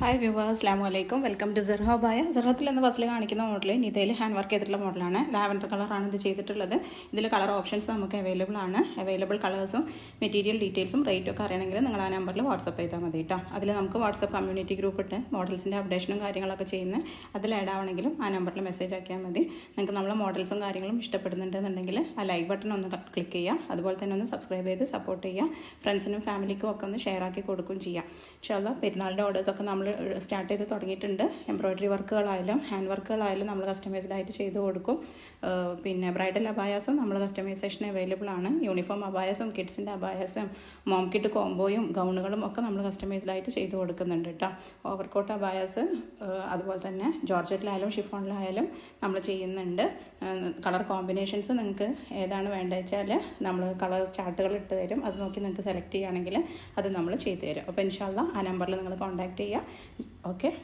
Hi viewers അസ്ലാം വലൈക്കും welcome to സെർഹോ ബായ സെർഹത്തിൽ എന്ന ബസ്സിൽ കാണിക്കുന്ന മോഡൽ നിതയിൽ ഹാൻഡ് വർക്ക് ചെയ്തിട്ടുള്ള മോഡലാണ് ലാവൻഡർ കളറാണ് ഇത് ചെയ്തിട്ടുള്ളത്. ഇതിൽ കളർ ഓപ്ഷൻസ് നമുക്ക് അവൈലബിൾ ആണ്. അവൈലബിൾ കളേഴ്സും മെറ്റീരിയൽ ഡീറ്റെയിൽസും റേറ്റും ഒക്കെ അറിയണമെങ്കിൽ നിങ്ങൾ ആ നമ്പറിൽ വാട്സപ്പ് ചെയ്താൽ മതി കേട്ടോ അതിൽ നമുക്ക് വാട്സപ്പ് കമ്മ്യൂണിറ്റി ഗ്രൂപ്പ് ഇട്ട് മോഡൽസിന്റെ അപ്ഡേഷനും കാര്യങ്ങളൊക്കെ ചെയ്യുന്ന അതിൽ ആഡ് ആവണമെങ്കിലും ആ നമ്പറിൽ മെസ്സേജ് ആക്കിയാൽ മതി. നിങ്ങൾക്ക് നമ്മളെ മോഡൽസും കാര്യങ്ങളും ഇഷ്ടപ്പെടുന്നുണ്ടെന്നുണ്ടെങ്കിൽ ആ ലൈക്ക് ബട്ടൺ ഒന്ന് ക്ലിക്ക് ചെയ്യുക അതുപോലെ തന്നെ ഒന്ന് സബ്സ്ക്രൈബ് ചെയ്ത് സപ്പോർട്ട് ചെയ്യുക ഫ്രണ്ട്സിനും ഫാമിലിക്കും ഒക്കെ ഒന്ന് ഷെയർ ആക്കി കൊടുക്കുകയും ചെയ്യാം. പക്ഷേ പെരുന്നാളിന്റെ ഓർഡേഴ്സൊക്കെ നമ്മൾ സ്റ്റാർട്ട് ചെയ്ത് തുടങ്ങിയിട്ടുണ്ട്. എംബ്രോയ്ഡറി വർക്കുകളായാലും ഹാൻഡ് വർക്കുകളായാലും നമ്മൾ കസ്റ്റമൈസ്ഡ് ആയിട്ട് ചെയ്ത് കൊടുക്കും. പിന്നെ ബ്രൈഡൽ അബായാസും നമ്മൾ കസ്റ്റമൈസേഷൻ അവൈലബിൾ ആണ്. യൂണിഫോം അബായാസും കിഡ്സിന്റെ അബായാസും മോം കിറ്റ് കോംബോയും ഗൗണുകളും ഒക്കെ നമ്മൾ കസ്റ്റമൈസ്ഡ് ആയിട്ട് ചെയ്ത് കൊടുക്കുന്നുണ്ട് കേട്ടോ ഓവർകോട്ട് അബായാസ് അതുപോലെ തന്നെ ജോർജറ്റിലായാലും ഷിഫോണിലായാലും നമ്മൾ ചെയ്യുന്നുണ്ട്. കളർ കോമ്പിനേഷൻസ് നിങ്ങൾക്ക് ഏതാണ് വേണ്ടത് വെച്ചാൽ നമ്മൾ കളർ ചാർട്ടുകൾ ഇട്ട് തരും. അത് നോക്കി നിങ്ങൾക്ക് സെലക്ട് ചെയ്യുകയാണെങ്കിൽ അത് നമ്മൾ ചെയ്തു തരും. അപ്പോൾ ഇൻഷാല്ല ആ നമ്പറിൽ നിങ്ങൾ കോൺടാക്ട് ചെയ്യുക okay?